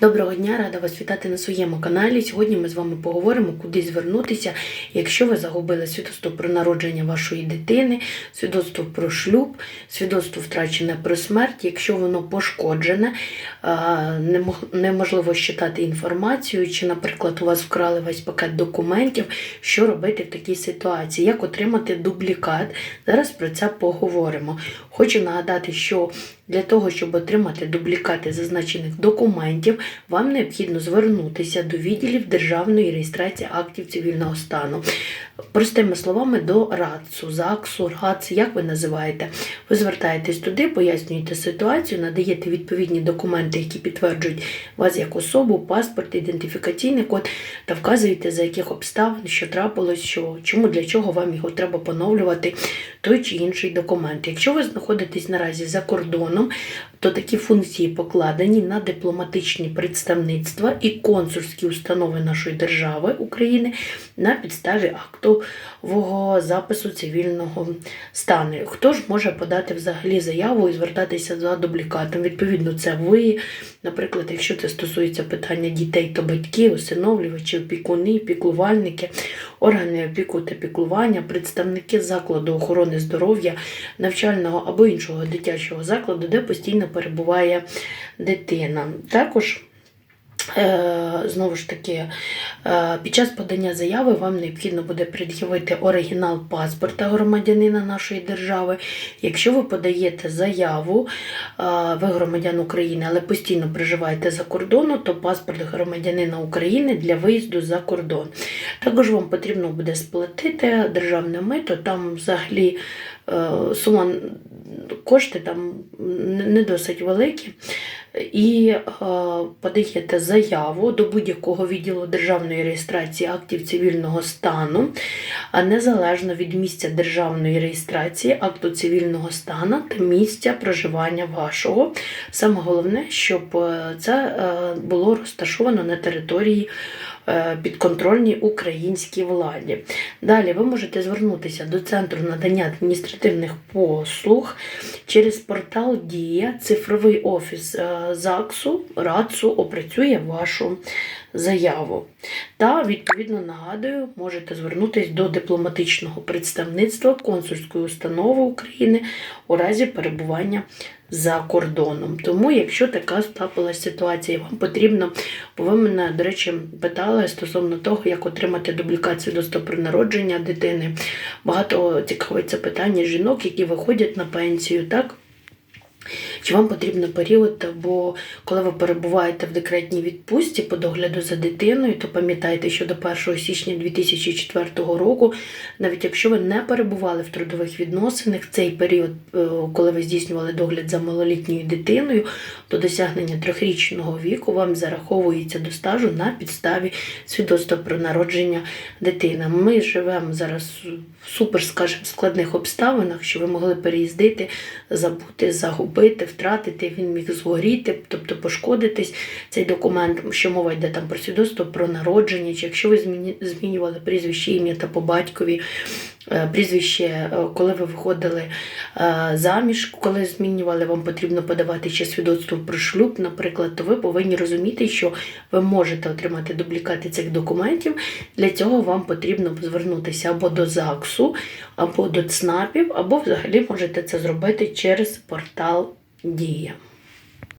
Доброго дня, рада вас вітати на своєму каналі. Сьогодні ми з вами поговоримо, куди звернутися, якщо ви загубили свідоцтво про народження вашої дитини, свідоцтво про шлюб, свідоцтво втрачене про смерть, якщо воно пошкоджене, неможливо щитати інформацію, чи, наприклад, у вас вкрали весь пакет документів, що робити в такій ситуації, як отримати дублікат. Зараз про це поговоримо. Хочу нагадати, що для того, щоб отримати дублікати зазначених документів, вам необхідно звернутися до відділів державної реєстрації актів цивільного стану. Простими словами, до РАЦУ, ЗАКСу, РАЦ, як ви називаєте. Ви звертаєтесь туди, пояснюєте ситуацію, надаєте відповідні документи, які підтверджують вас як особу, паспорт, ідентифікаційний код та вказуєте, за яких обставин, що трапилось, що, чому, для чого вам його треба поновлювати, той чи інший документ. Якщо ви знаходитесь наразі за кордоном, то такі функції покладені на дипломатичні представництва і консульські установи нашої держави України на підставі актового запису цивільного стану. Хто ж може подати взагалі заяву і звертатися за дублікатом? Відповідно, це ви. Наприклад, якщо це стосується питання дітей, то батьки, усиновлювачі, опікуни, піклувальники, органи опіку та піклування, представники закладу охорони здоров'я, навчального або іншого дитячого закладу, де постійно перебуває дитина. Також Знову ж таки, е, під час подання заяви вам необхідно буде пред'явити оригінал паспорта громадянина нашої держави. Якщо ви подаєте заяву, е, ви громадян України, але постійно проживаєте за кордоном, то паспорт громадянина України для виїзду за кордон. Також вам потрібно буде сплатити державне мито, там взагалі е, сума кошти там не- досить великі і е, подаєте заяву до будь-якого відділу державної реєстрації актів цивільного стану, незалежно від місця державної реєстрації акту цивільного стану та місця проживання вашого. Саме головне, щоб е, це е, було розташовано на території підконтрольній українській владі. Далі ви можете звернутися до центру надання адміністративних послуг через портал Дія, цифровий офіс е, ЗАГСу, РАЦУ опрацює вашу заяву. Та, відповідно, нагадую, можете звернутися до дипломатичного представництва консульської установи України у разі перебування за кордоном. Тому, якщо така трапилася ситуація, вам потрібно, бо ви мене, до речі, питали стосовно того, як отримати дублікацію до про народження дитини. Багато цікавиться питання жінок, які виходять на пенсію, так? Чи вам потрібен період, бо коли ви перебуваєте в декретній відпустці по догляду за дитиною, то пам'ятайте, що до 1 січня 2004 року, навіть якщо ви не перебували в трудових відносинах, цей період, е, коли ви здійснювали догляд за малолітньою дитиною, до досягнення трьохрічного віку вам зараховується до стажу на підставі свідоцтва про народження дитини. Ми живемо зараз в супер, скажімо, складних обставинах, що ви могли переїздити, забути, загубити, втратити, він міг згоріти, тобто пошкодитись цей документ, що мова йде там про свідоцтво про народження, чи якщо ви змінювали прізвище, ім'я та по батькові. Е, Прізвище, е, коли ви виходили е, заміж, коли змінювали, вам потрібно подавати ще свідоцтво про шлюб, наприклад, то ви повинні розуміти, що ви можете отримати дублікати цих документів. Для цього вам потрібно звернутися або до ЗАГСу, або до ЦНАПів, або взагалі можете це зробити через портал Дія.